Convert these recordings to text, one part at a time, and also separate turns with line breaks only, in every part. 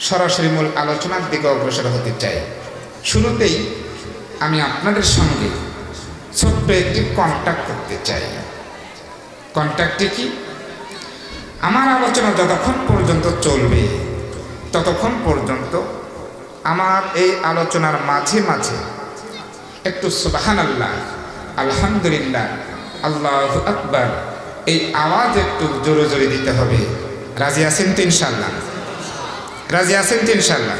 সরাসরি মূল আলোচনার দিকে অগ্রসর হতে চাই। শুরুতেই আমি আপনাদের সঙ্গে ছোট্ট একটি কন্ট্যাক্ট করতে চাই। কন্ট্যাক্টটি কি? আমার আলোচনা যতক্ষণ পর্যন্ত চলবে, ততক্ষণ পর্যন্ত আমার এই আলোচনার মাঝে মাঝে একটু সুবাহান আল্লাহ আলহামদুলিল্লাহ, আল্লাহ আকবার, এই আওয়াজ একটু জোরে জোরে দিতে হবে। রাজি আছেন তো ইনশাল্লাহ রাজি আছেন তো ইনশাল্লাহ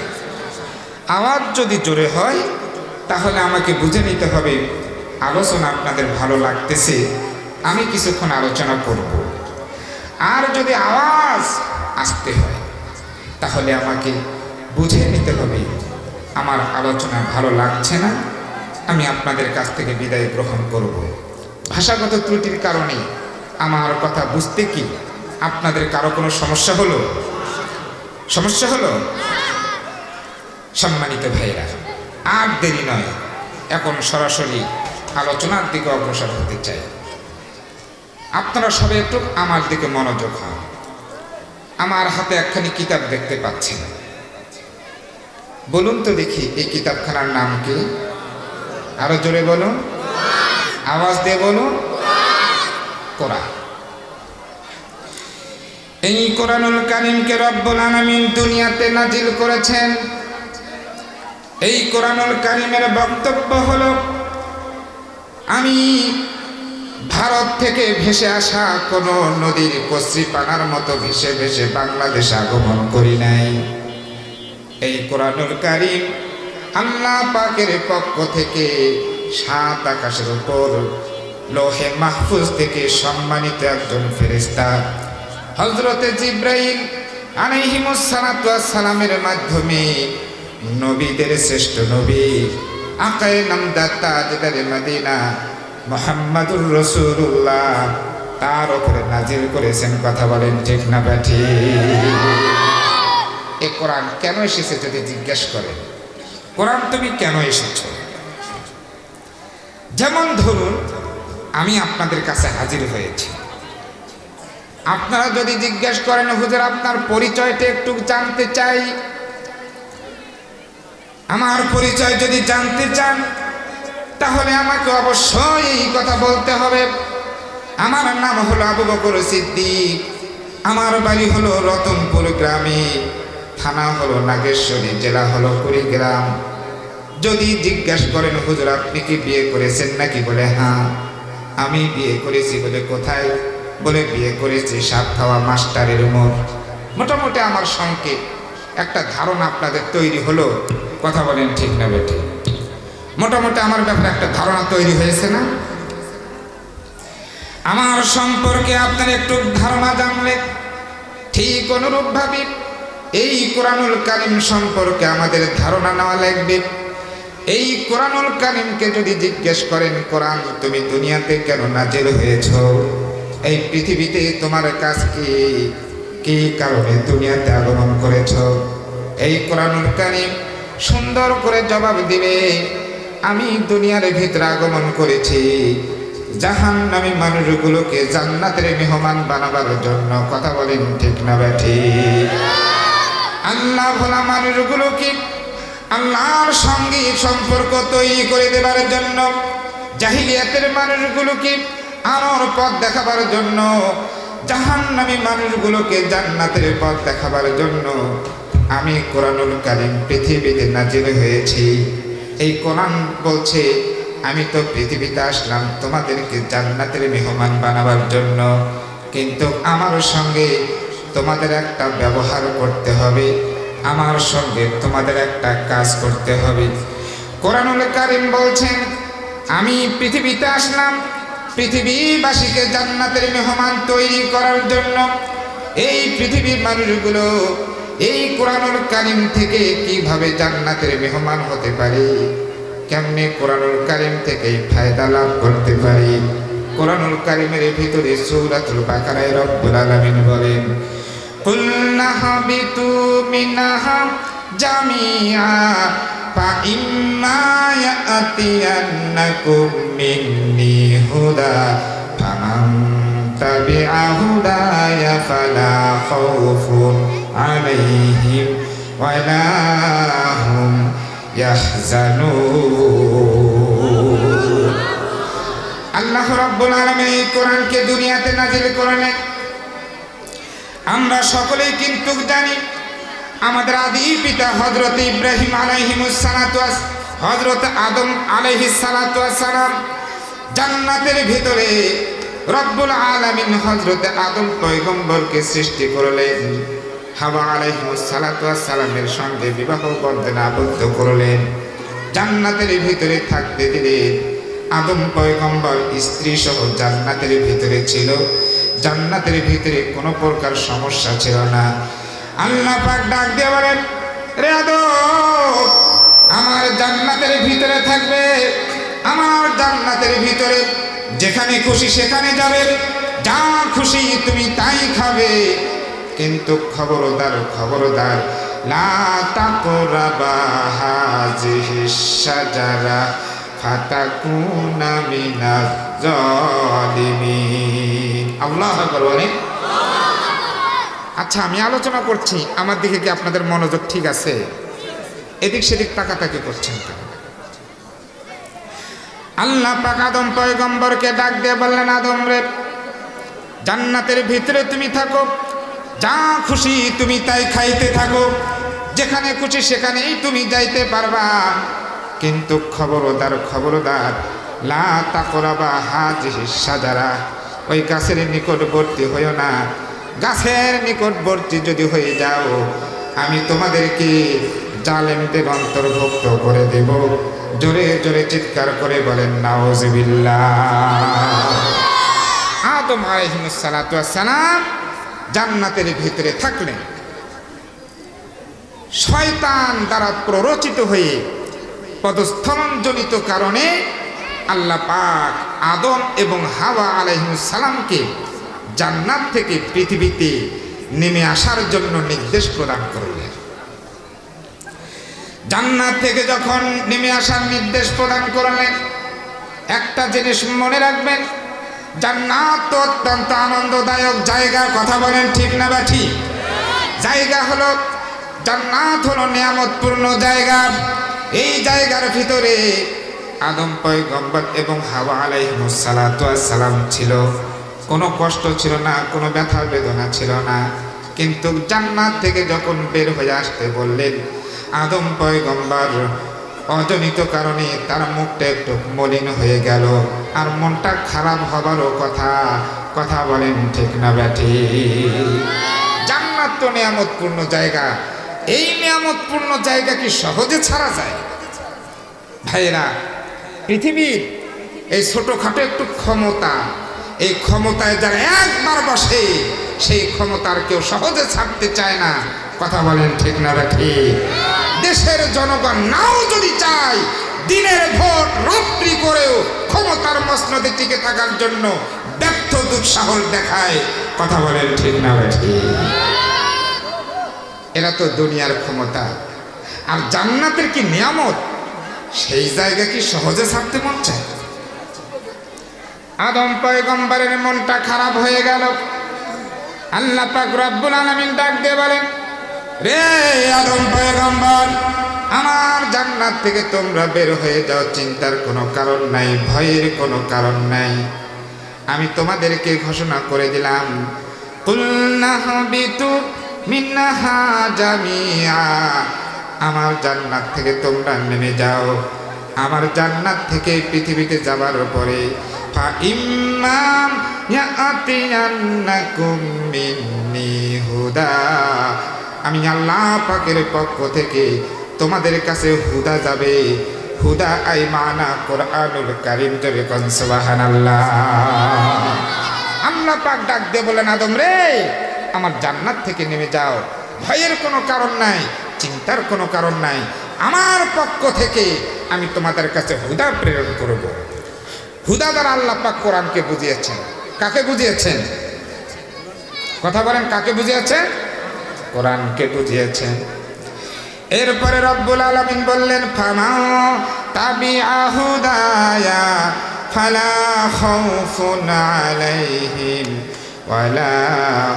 আওয়াজ যদি জোরে হয়, তাহলে আমাকে বুঝে নিতে হবে, আলোচনা আপনাদের ভালো লাগতেছে, আমি কিছুক্ষণ আলোচনা করব। আর যদি আওয়াজ আসতে হয়, তাহলে আমাকে বুঝে নিতে হবে, আমার আলোচনা ভালো লাগছে না, আমি আপনাদের কাছ থেকে বিদায় গ্রহণ করব। ভাষাগত ত্রুটির কারণে আমার কথা বুঝতে কি আপনাদের কারও কোনো সমস্যা হলো? সমস্যা হলো? সম্মানিত ভাইরা আর দেরি নয়। এখন সরাসরি আলোচনার দিকে অগ্রসর হতে চাই। আপনারা সবাই একটু আমার দিকে মনোযোগ হন। আমার হাতে একখানি কিতাব দেখতে পাচ্ছেন। বলুন তো দেখি, এই কিতাবখানার নাম কি? আরও জোরে বলুন। আওয়াজ দিয়ে বলুন। কোরআন। এই কোরআনুল কারিমকে রব্বুল আলামিন দুনিয়াতে নাজিল করেছেন। এই কোরআনুল কারিমের বক্তব্য হলো, আমি ভারত থেকে ভেসে আসা কোনো নদীর কশ্রী পানার মতো ভেসে ভেসে বাংলাদেশে আগমন করি নাই। এই কোরআনুল কারিম আল্লাহ পাকের পক্ষ থেকে সাত আকাশের উপর লোহে মাহফুজ থেকে সম্মানিত একজন ফেরেস্তা হজরতে জিব্রাইল সালামের মাধ্যমে নবীদের শ্রেষ্ঠ নবী আকায় নামদাতা যেটারে মাদিনা মোহাম্মদুর রসুল্লাহ তার উপরে নাজিল করেছেন, কথা বলেন ঠিক না ব্যাঠি এ কোরআন কেন এসেছে যদি জিজ্ঞেস করেন? কোরআন তুমি কেন এসেছ? যেমন ধরুন, আমি আপনাদের কাছে হাজির হয়েছি। আপনারা যদি জিজ্ঞেস করেন, হুজুর, আপনার পরিচয়টা একটু জানতে চাই? আমার পরিচয় যদি জানতে চান, তাহলে আমাকে অবশ্যই এই কথা বলতে হবে। আমার নাম হলো আবু বকর সিদ্দিক। আমার বাড়ি হলো রতনপুর গ্রামে। থানা হলো নাগেশ্বরী, জেলা হলো কুড়িগ্রাম। যদি জিজ্ঞাসা করেন, হুজুর, আপনি কি বিয়ে করেছেন নাকি? বলে হ্যাঁ আমি বিয়ে করেছি বলে, কোথায়? বলে বিয়ে করেছি সাপ খাওয়া মাস্টারের মোড় মোটামুটি আমার সঙ্গে একটা ধারণা আপনাদের তৈরি হলো। কথা বলেন ঠিক না বেটে মোটামুটি আমার ব্যাপারে একটা ধারণা তৈরি হয়েছে না? আমার সম্পর্কে আপনার একটু ধারণা জানলে ঠিক অনুরূপভাবে এই কোরআনুল কালিম সম্পর্কে আমাদের ধারণা নেওয়া লাগবে। এই কোরআনুল কালিমকে যদি জিজ্ঞেস করেন, কোরআন তুমি দুনিয়াতে কেন নাজের হয়েছ? এই পৃথিবীতে তোমার কাজ কি? কি কারণে দুনিয়াতে আগমন করেছ? এই কোরআনুল কারিম সুন্দর করে জবাব দিবে আমি দুনিয়ার ভিতরে আগমন করেছি। জাহান নামী মানুষগুলোকে জান্নাতের মেহমান বানাবার জন্য কথা বলেন ঠিক না ব্যাঠি আল্লাহ ভোলা মানুষগুলোকে আল্লাহর সঙ্গে সম্পর্ক তৈরি করে দেবার জন্য জাহিলিয়াতের মানুষগুলোকে আলোর পথ দেখাবার জন্য জাহান নামী মানুষগুলোকে জান্নাতের পথ দেখাবার জন্য আমি কোরআনুল কারিম পৃথিবীতে নাজিল হয়েছি। এই কোরআন বলছে, আমি তো পৃথিবীতে আসলাম তোমাদেরকে জান্নাতের মেহমান বানাবার জন্য, কিন্তু আমার সঙ্গে তোমাদের একটা ব্যবহার করতে হবে, আমার সঙ্গে তোমাদের একটা কাজ করতে হবে। কোরআনুল কারিম বলছেন, আমি পৃথিবীতে আসলাম পৃথিবীবাসীকে জান্নাতের মেহমান তৈরি করার জন্য এই পৃথিবীর মানুষগুলো এই কোরআনুল কারিম থেকে কীভাবে জান্নাতের মেহমান হতে পারে? কেমনে কোরআনুল কারিম থেকে ফায়দা লাভ করতে পারি? কোরআনুল কারিমের ভিতরে সূরাতুল বাকারায় রব্বুল আলামিন বলেন, কুল নাহবিতু মিনহা জামিআ فإما يأتينكم مني هدى فمن تبع هداي فلا خوف عليهم ولا هم يحزنون আল্লাহ রাব্বুল আলামিন এই কোরআনকে দুনিয়াতে নাজিল করেন আমরা সকলেই কিন্তু জানি আমাদের আদি পিতা হজরত ইব্রাহিম আলাইহিমুসালাতাস হজরত আদম আলাইহিসালাতাম জান্নাতের ভিতরে রব্বুল আলামিন হজরত আদম পয়গম্বরকে সৃষ্টি করলেন। হাওয়া আলাইহিমুসালাতামের সঙ্গে বিবাহ বন্ধনে আবদ্ধ করলেন। জান্নাতের ভিতরে থাকতে দিলেন আদম পয়গম্বর স্ত্রী সহ জান্নাতের ভিতরে ছিল। জান্নাতের ভিতরে কোনো প্রকার সমস্যা ছিল না। আল্লাহ পাক ডাক দিয়ে বলেন, রে আমার জান্নাতের ভিতরে থাকবে, আমার জান্নাতের ভিতরে যেখানে খুশি সেখানে যাবে, যা খুশি তুমি তাই খাবে। কিন্তু খবরদার খবরদার, লা তাকরাবা জালিমিন আল্লাহ বলেন। আচ্ছা আমি আলোচনা করছি। আমার দিকে কি আপনাদের মনোযোগ ঠিক আছে? এদিক সেদিক তাকাতাকি করছেন আল্লাহ পাক আদম পয়গম্বরকে ডাক দিয়ে বললেন, আদম রে, জান্নাতের ভিতরে তুমি থাকো। যা খুশি তুমি তাই খাইতে থাকো। যেখানে খুশি সেখানেই তুমি যাইতে পারবা। কিন্তু খবরদার খবরদার, লা তাকরাবা হাজ সাজারা। ওই গাছের নিকটবর্তী হইও না। গাছের নিকটবর্তী যদি হয়ে যাও, আমি তোমাদেরকে জালেমদের অন্তর্ভুক্ত করে দেব। জোরে জোরে চিৎকার করে বলেন আলহিমসালাম জান্নাতের ভিতরে থাকলেন। শয়তান দ্বারা প্ররোচিত হয়ে পদস্থলনজনিত কারণে আল্লাহ পাক আদম এবং হাওয়া আলহিমসালামকে জান্নাত থেকে পৃথিবীতে নেমে আসার জন্য নির্দেশ প্রদান করলেন জান্নাত থেকে যখন নেমে আসার নির্দেশ প্রদান করলেন একটা জিনিস মনে রাখবেন, জান্নাত তো অত্যন্ত আনন্দদায়ক জায়গা, কথা বলেন ঠিক না বা ঠিক? জায়গা হলো, জান্নাত হলো নিয়ামতপূর্ণ জায়গা। এই জায়গার ভিতরে আদম, পয়গম্বর এবং হাওয়া আলাইহিমুসালাম ছিল। কোনো কষ্ট ছিল না, কোনো ব্যথা, বেদনা ছিল না। কিন্তু জান্নাত থেকে যখন বের হয়ে আসতে বললেন, আদম পয়গম্বর, অজনিত কারণে তার মুখটা একটু মলিন হয়ে গেল আর মনটা খারাপ হবারও কথা কথা বলেন ঠিক না ব্যাটি? জান্নাত তো নিয়ামতপূর্ণ জায়গা। এই নিয়ামতপূর্ণ জায়গা কি সহজে ছাড়া যায়? ভাইরা পৃথিবীর এই ছোটোখাটো একটু ক্ষমতা এই ক্ষমতায় যারা একবার বসে, সেই ক্ষমতার কেউ সহজে ছাড়তে চায় না। কথা বলেন ঠিক না রাখি দেশের জনগণ নাও যদি চায়, দিনের ভোট রাত্রি করেও ক্ষমতার মসনদে টিকে থাকার জন্য ব্যর্থ দুঃসাহস দেখায়। কথা বলেন ঠিক না রাখি এরা তো দুনিয়ার ক্ষমতা। আর জান্নাতের কি নিয়ামত? সেই জায়গা কি সহজে ছাড়তে মন চায়? আদম পয়গম্বরের মনটা খারাপ হয়ে গেল। আল্লাহ পাক রব্বুল আলামিন ডাক দিয়ে বলেন, রে আদম পয়গম্বর, আমার জান্নাত থেকে তোমরা বের হয়ে যাও, চিন্তার কোনো কারণ নাই, ভয়ের কোনো কারণ নাই। আমি তোমাদেরকে ঘোষণা করে দিলাম আমার জান্নাত থেকে তোমরা নেমে যাও। আমার জান্নাত থেকে পৃথিবীতে যাবার পরে ইম্মাম ইয়াতিয়ান্নাকুম মিন্নি হুদা আমি আল্লাহ পাকের পক্ষ থেকে তোমাদের কাছে হুদা যাবে। হুদা আই মানা কোরআনুল কারিম জবে কোন, সুবহানাল্লাহ। আল্লাহ পাক ডাক দিয়ে বলেন, আদম রে, আমার জান্নাত থেকে নেমে যাও। ভয়ের কোনো কারণ নাই, চিন্তার কোনো কারণ নাই। আমার পক্ষ থেকে আমি তোমাদের কাছে হুদা প্রেরণ করব। হুদা দ্বারা আল্লাহ পাক কোরআনকে বুঝিয়েছেন। কাকে বুঝিয়েছেন? কথা বলেন, কাকে বুঝিয়েছেন? কোরআনকে বুঝিয়েছেন। এরপরে রব্বুল আলমিন বললেন ফামাও তাবি আহুদায়া ফালা খাউফুন আলাইহিম ওয়ালা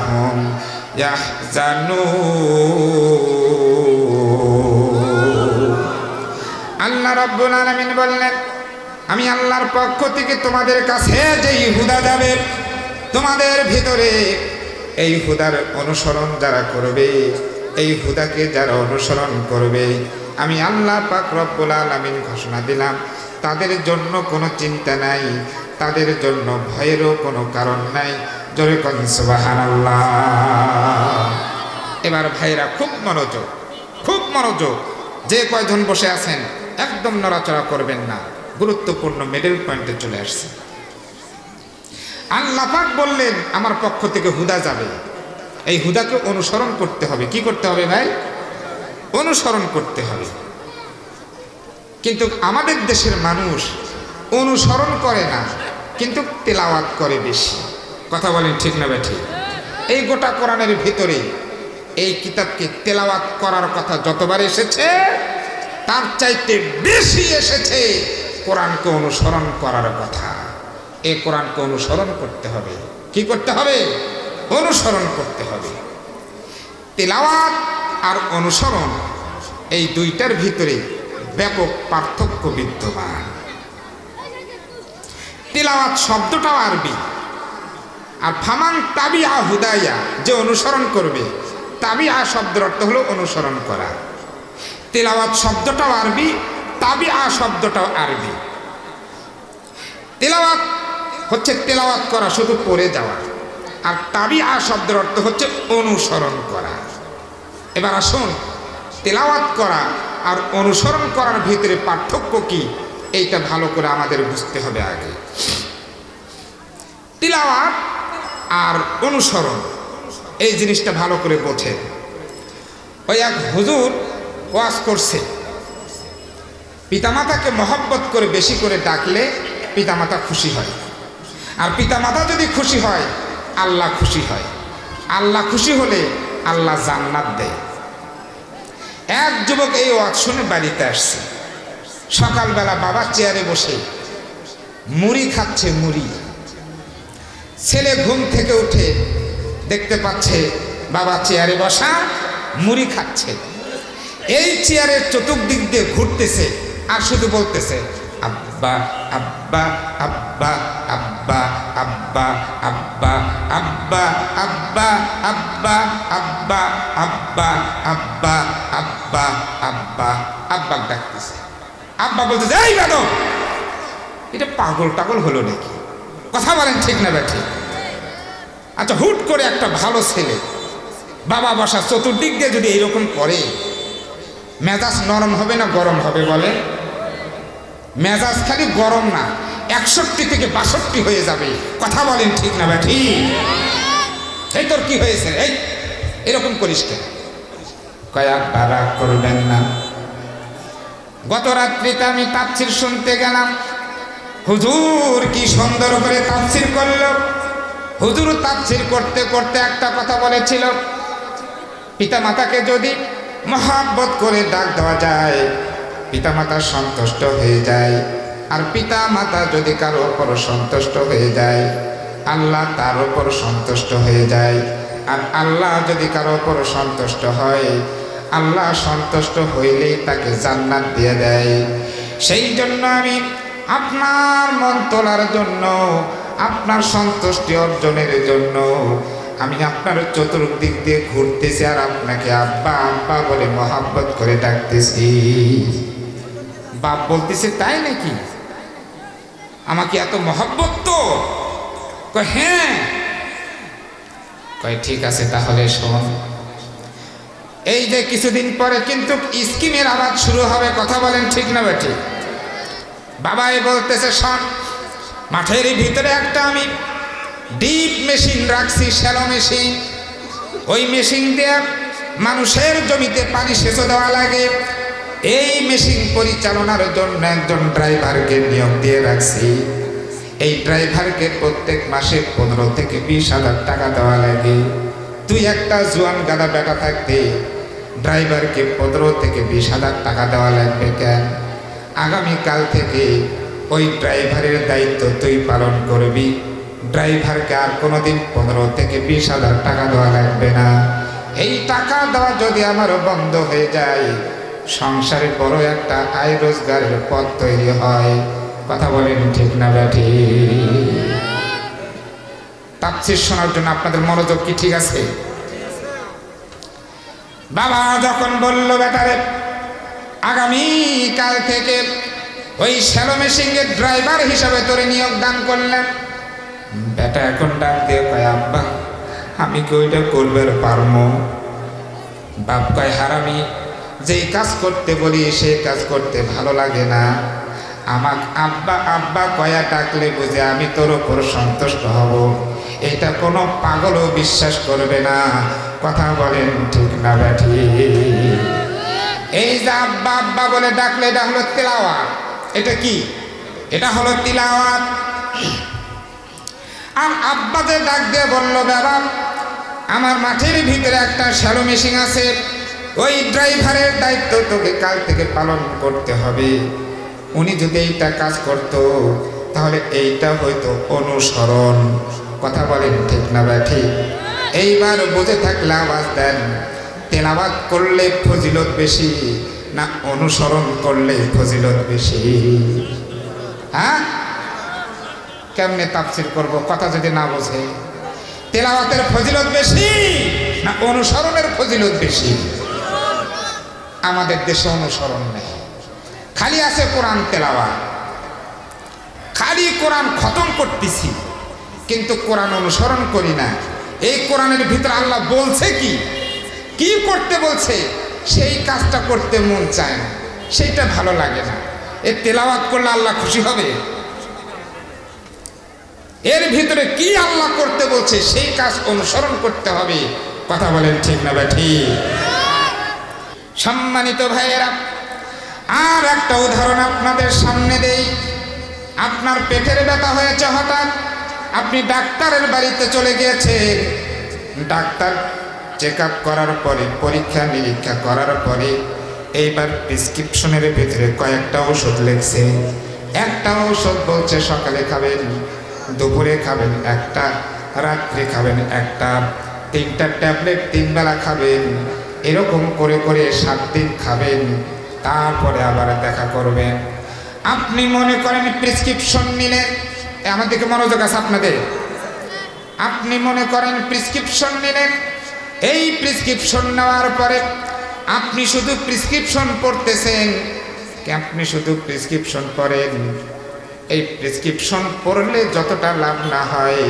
হুম আল্লাহ রব্বুল আলমিন বললেন আমি আল্লাহর পক্ষ থেকে তোমাদের কাছে যেই হুদা যাবে, তোমাদের ভিতরে এই হুদার অনুসরণ যারা করবে, এই হুদাকে যারা অনুসরণ করবে, আমি আল্লাহ পাক রব্বুল আলামিন ঘোষণা দিলাম, তাদের জন্য কোনো চিন্তা নাই, তাদের জন্য ভয়েরও কোনো কারণ নাই। জোরে কন, সুবহানাল্লাহ। এবার ভাইরা খুব মনোযোগ খুব মনোযোগ। যে কয়জন বসে আছেন, একদম নড়াচড়া করবেন না। গুরুত্বপূর্ণ মেডেল পয়েন্টে চলে আসছে। আল্লাহ পাক বললেন, আমার পক্ষ থেকে হুদা যাবে। এই হুদাকে অনুসরণ করতে হবে। কি করতে হবে ভাই? অনুসরণ করতে হবে। কিন্তু আমাদের দেশের মানুষ অনুসরণ করে না, কিন্তু তেলাওয়াত করে বেশি। কথা বলেন ঠিক না ঠিক এই গোটা কোরআনের ভিতরে এই কিতাবকে তেলাওয়াত করার কথা যতবার এসেছে, তার চাইতে বেশি এসেছে। কোরআনকে অনুসরণ করার কথা। এ কোরআনকে অনুসরণ করতে হবে। কি করতে হবে? অনুসরণ করতে হবে। তেলাওয়াত আর অনুসরণ এই দুইটার ভিতরে ব্যাপক পার্থক্য বিদ্যমান। তেলাওয়াত শব্দটাও আরবি। আর ফামান তাবিয়া হুদাইয়া যে অনুসরণ করবে তাবিয়া শব্দের অর্থ হলো অনুসরণ করা। তেলাওয়াত শব্দটাও আরবি তাবিয়া শব্দটাও আরবি। তেলাওয়াত হচ্ছে তেলাওয়াত করা, শুধু পড়ে যাওয়া। আর তাবিয়া শব্দের অর্থ হচ্ছে অনুসরণ করা। এবার আসুন, তেলাওয়াত করা আর অনুসরণ করার ভিতরে পার্থক্য কি? এইটা ভালো করে আমাদের বুঝতে হবে আগে। তিলাওয়াত আর অনুসরণ, এই জিনিসটা ভালো করে বোঝে ওই এক হুজুর ওয়াজ করছে। পিতামাতাকে মহব্বত করে বেশি করে ডাকলে পিতামাতা খুশি হয়। আর পিতামাতা যদি খুশি হয়, আল্লাহ খুশি হয়। আল্লাহ খুশি হলে আল্লাহ জান্নাত দেয়। এক যুবক এই ওয়াজ শুনে বাড়িতে আসছে। সকালবেলা বাবা চেয়ারে বসে মুড়ি খাচ্ছে মুড়ি। ছেলে ঘুম থেকে উঠে দেখতে পাচ্ছে বাবা চেয়ারে বসা মুড়ি খাচ্ছে। এই চেয়ারের চতুর্দিক দিয়ে ঘুরতেছে। আর শুধু বলতেছে আব্বা আব্বা আব্বা আব্বা আব্বা আব্বা আব্বা আব্বা আব্বা আব্বা আব্বা আব্বা আব্বা আব্বা আব্বা ডাকতেছে আব্বা বলতেছে এই ম্যাডাম এটা পাগল টাগল হলো নাকি কথা বলেন ঠিক না ব্যাঠি আচ্ছা হুট করে একটা ভালো ছেলে বাবা বসা চতুর্দিক দিয়ে যদি এইরকম করে মেজাজ নরম হবে না গরম হবে বলে মেজাজ খালি গরম না, একষট্টি থেকে বাষট্টি হয়ে যাবে। কথা বলেন ঠিক না ব্যাঠি? এই তোর কি হয়েছে? এই, এরকম করিস কেন? কয়া বারা করবেন না। গত রাত্রিতে আমি তাপসির শুনতে গেলাম। হুজুর কি সুন্দর করে তাফসির করল। হুজুর তাফসির করতে করতে একটা কথা বলেছিল পিতা মাতাকে যদি মহাব্বত করে ডাক দেওয়া যায় পিতামাতা সন্তুষ্ট হয়ে যায়। আর পিতা মাতা যদি কারও ওপর সন্তুষ্ট হয়ে যায়, আল্লাহ তার ওপর সন্তুষ্ট হয়ে যায়। আর আল্লাহ যদি কারও ওপর সন্তুষ্ট হয়, আল্লাহ সন্তুষ্ট হইলেই তাকে জান্নাত দিয়ে দেয়। সেই জন্য আমি আপনার মন তোলার জন্য, আপনার সন্তুষ্টি অর্জনের জন্য আমি আপনার চতুর্দিক দিয়ে ঘুরতেছি আর আপনাকে আব্বা আব্বা বলে মহাব্বত করে ডাকতেছি। বাপ বলতেছে, তাই নাকি? আমাকে এত মহাব্বত তো? হ্যাঁ। কয়, ঠিক আছে, তাহলে শোন। এই যে কিছুদিন পরে কিন্তু স্কিমের আবাদ শুরু হবে, কথা বলেন ঠিক না বেঠিক বাবাই বলতেছে, শোন, মাঠের ভিতরে একটা আমি ডিপ মেশিন রাখছি, শ্যালো মেশিন। ওই মেশিন দিয়ে মানুষের জমিতে পানি সেচো দেওয়া লাগে এই মেশিন পরিচালনার জন্য একজন ড্রাইভারকে নিয়োগ দিয়ে রাখছি। এই ড্রাইভারকে প্রত্যেক মাসে পনেরো থেকে বিশ হাজার টাকা দেওয়া লাগে। তুই একটা জোয়ান গাদা বেটা থাকতে ড্রাইভারকে পনেরো থেকে বিশ হাজার টাকা দেওয়া লাগবে কেন? আগামীকাল থেকে ওই ড্রাইভারের দায়িত্ব তুই পালন করবি। ড্রাইভারকে আর কোনোদিন পনেরো থেকে বিশ হাজার টাকা দেওয়া লাগবে না। এই টাকা দেওয়া যদি আমার বন্ধ হয়ে যায় সংসারে বড় একটা আয় রোজগারের পথ তৈরি হয়। কথা বলেন ঠিক না ব্যাঠি তাপসির শোনার জন্য আপনাদের মনোযোগ কি ঠিক আছে? বাবা যখন বলল বেটারে আগামী কাল থেকে ওই শ্যালো মেশিংয়ের ড্রাইভার হিসাবে তোরে নিয়োগ দান করলেন বেটা এখন ডাক দিয়ে কয়, আব্বা, আমি কি ওইটা করবার পারমো বাপ কয়, হারামি যেই কাজ করতে বলি সেই কাজ করতে ভালো লাগে না। আমাক আব্বা আব্বা কয়া ডাকলে বুঝে আমি তোর ওপর সন্তুষ্ট হব। এটা কোনো পাগলও বিশ্বাস করবে না। কথা বলেন ঠিক না ব্যাঠি। এই যে আব্বা আব্বা বলে ডাকলে এটা হলো তেলাওয়াত। এটা কি? এটা হলো তিলাওয়াত। আর আব্বা যে ডাক দিয়ে বলল, বাবা, আমার মাঠের ভিতরে একটা শ্যালো মেশিন আছে। ওই ড্রাইভারের দায়িত্ব তোকে কাল থেকে পালন করতে হবে। উনি যদি এইটা কাজ করতো, তাহলে এইটা হয়তো অনুসরণ। কথা বলেন ঠিক না ব্যাঠি এইবার বুঝে থাকলে আওয়াজ দেন তেলাবাদ করলে ফজিলত বেশি না অনুসরণ করলে ফজিলত বেশি? হ্যাঁ? কেমনে তাফসির করব? কথা যদি না বোঝে। তেলাওয়াতের ফজিলত বেশি না অনুসরণের ফজিলত বেশি? আমাদের দেশে অনুসরণ নেই। খালি আছে কোরআন তেলাওয়া খালি কোরআন খতম করতেছি, কিন্তু কোরআন অনুসরণ করি না। এই কোরআনের ভিতরে আল্লাহ বলছে কি? কি করতে বলছে? সেই কাজটা করতে মন চায় না। সেইটা ভালো লাগে না। এ তেলাওয়াত করলে আল্লাহ খুশি হবে? এর ভিতরে কি আল্লাহ করতে বলছে? সেই কাজ অনুসরণ করতে হবে। কথা বলেন ঠিক না বা ঠিক? সম্মানিত ভাইয়েরা, আর একটা উদাহরণ আপনাদের সামনে দেই। আপনার পেটের ব্যথা হয়েছে হঠাৎ, আপনি ডাক্তারের বাড়িতে চলে গিয়েছেন ডাক্তার চেক করার পরে, পরীক্ষা নিরীক্ষা করার পরে এইবার প্রেসক্রিপশনের ভিতরে কয়েকটা ওষুধ লিখছে। একটা ওষুধ বলছে সকালে খাবেন, দুপুরে খাবেন একটা, রাত্রে খাবেন একটা, তিনটা ট্যাবলেট তিনবেলা খাবেন। এরকম করে করে সাত দিন খাবেন তারপরে আবার দেখা করবেন। আপনি মনে করেন প্রেসক্রিপশন নিলেন এ, আমার দিকে মনোযোগ আছে আপনাদের? আপনি মনে করেন প্রেসক্রিপশন নিলেন এই প্রেসক্রিপশন নেওয়ার পরে আপনি শুধু প্রেসক্রিপশন পড়তেছেন আপনি শুধু প্রেসক্রিপশন পড়েন? এই প্রেসক্রিপশন পড়লে যতটা লাভ না হয়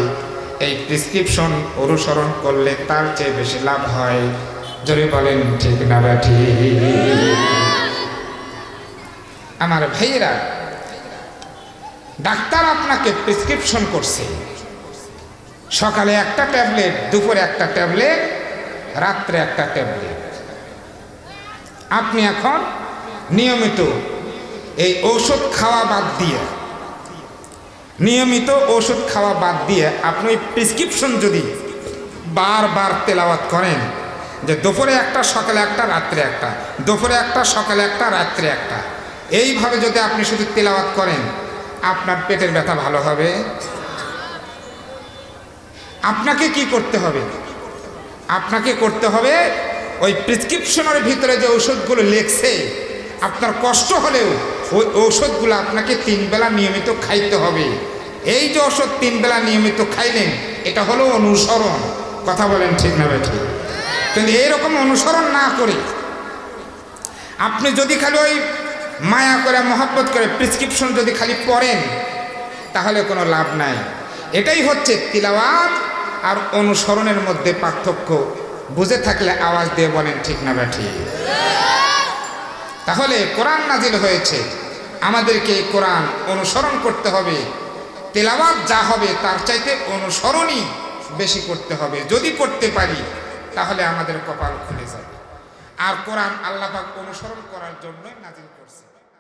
এই প্রেসক্রিপশন অনুসরণ করলে তার চেয়ে বেশি লাভ হয়। যদি বলেন, ঠিক না বা ঠিক? আমার ভাইয়েরা, ডাক্তার আপনাকে প্রেসক্রিপশন করছে। সকালে একটা ট্যাবলেট, দুপুরে একটা ট্যাবলেট, রাত্রে একটা ট্যাবলেট। আপনি এখন নিয়মিত এই ঔষধ খাওয়া বাদ দিয়ে, নিয়মিত ওষুধ খাওয়া বাদ দিয়ে আপনি প্রেসক্রিপশন যদি বারবার তেলাওয়াত করেন যে দুপুরে একটা, সকালে একটা, রাত্রে একটা। দুপুরে একটা, সকালে একটা, রাত্রে একটা। এইভাবে যদি আপনি শুধু তেলাওয়াত করেন, আপনার পেটের ব্যথা ভালো হবে। আপনাকে কি করতে হবে? আপনাকে করতে হবে ওই প্রেসক্রিপশনের ভিতরে যে ওষুধগুলো লেখছে, আপনার কষ্ট হলেও ওই ঔষধগুলো আপনাকে তিনবেলা নিয়মিত খাইতে হবে। এই যে ওষুধ তিনবেলা নিয়মিত খাইলেন, এটা হলো অনুসরণ। কথা বলেন ঠিক না ঠিক? কিন্তু এইরকম অনুসরণ না করে, আপনি যদি খালি ওই মায়া করে, মহাব্বত করে প্রেসক্রিপশন যদি খালি পড়েন, তাহলে কোনো লাভ নাই। এটাই হচ্ছে তিলাওয়াত আর অনুসরণের মধ্যে পার্থক্য। বুঝে থাকলে আওয়াজ দিয়ে বলেন, ঠিক না ব্যাঠি। তাহলে কোরআন নাজিল হয়েছে। আমাদেরকে কোরআন অনুসরণ করতে হবে। তেলাওয়াত যা হবে, তার চাইতে অনুসরণই বেশি করতে হবে। যদি করতে পারি তাহলে আমাদের কপাল খুলে যাবে। আর কোরআন আল্লাহ অনুসরণ করার জন্যই নাজিল